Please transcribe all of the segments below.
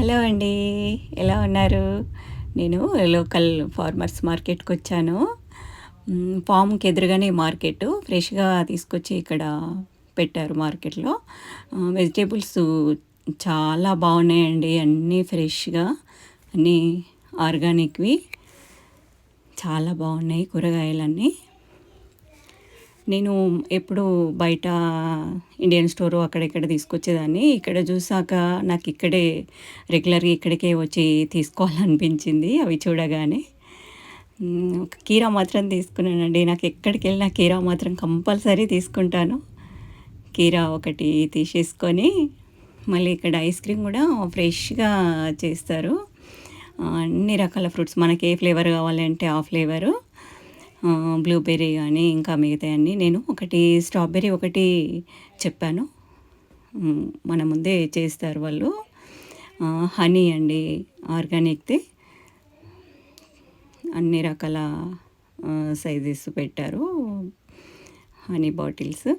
Hello అండి. ఎలా ఉన్నారు? నేను లోకల్ ఫార్మర్స్ మార్కెట్కి వచ్చాను. ఫామ్కి ఎదురుగానే మార్కెట్. ఫ్రెష్గా తీసుకొచ్చి ఇక్కడ పెట్టారు మార్కెట్లో. వెజిటేబుల్స్ చాలా బాగున్నాయండి. అన్నీ ఫ్రెష్గా అన్నీ ఆర్గానిక్వి. చాలా బాగున్నాయి కూరగాయలన్నీ. నేను ఎప్పుడు బయట ఇండియన్ స్టోర్ అక్కడెక్కడ తీసుకొచ్చేదాన్ని. ఇక్కడ చూసాక నాకు ఇక్కడే రెగ్యులర్గా ఇక్కడికే వచ్చి తీసుకోవాలనిపించింది అవి చూడగానే. ఒక కీరా మాత్రం తీసుకున్నానండి. నాకు ఎక్కడికి వెళ్ళినా కీరా మాత్రం కంపల్సరీ తీసుకుంటాను. కీరా ఒకటి తీసేసుకొని మళ్ళీ ఇక్కడ ఐస్ క్రీమ్ కూడా ఫ్రెష్గా చేస్తారు. అన్ని రకాల ఫ్రూట్స్ మనకి ఏ ఫ్లేవర్ కావాలంటే ఆ ఫ్లేవరు. బ్లూబెర్రీ కానీ ఇంకా మిగతాయన్నీ నేను ఒకటి స్ట్రాబెర్రీ ఒకటి చెప్పాను. మన ముందే చేస్తారు వాళ్ళు. హనీ అండి ఆర్గానిక్ది అన్ని రకాల సైజెస్ పెట్టారు హనీ బాటిల్స్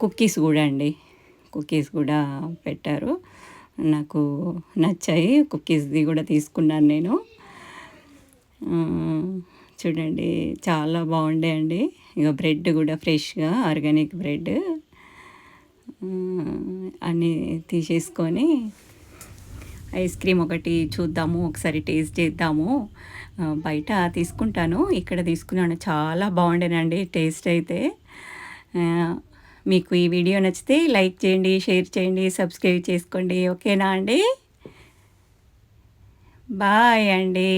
కుక్కీస్ కూడా అండి. కుక్కీస్ కూడా పెట్టారు. నాకు నచ్చాయి. కుక్కీస్ది కూడా తీసుకున్నాను నేను. చూడండి చాలా బాగుండే అండి ఇక బ్రెడ్ కూడా ఫ్రెష్గా ఆర్గానిక్ బ్రెడ్. అన్నీ తీసేసుకొని ఐస్ క్రీమ్ ఒకటి చూద్దాము ఒకసారి టేస్ట్ చేద్దాము. బయట తీసుకుంటాను ఇక్కడ తీసుకున్నాను. చాలా బాగుండేనండి టేస్ట్ అయితే. మీకు ఈ వీడియో నచ్చితే లైక్ చేయండి షేర్ చేయండి సబ్స్క్రైబ్ చేసుకోండి. ఓకేనా అండి? బాయ్ అండి.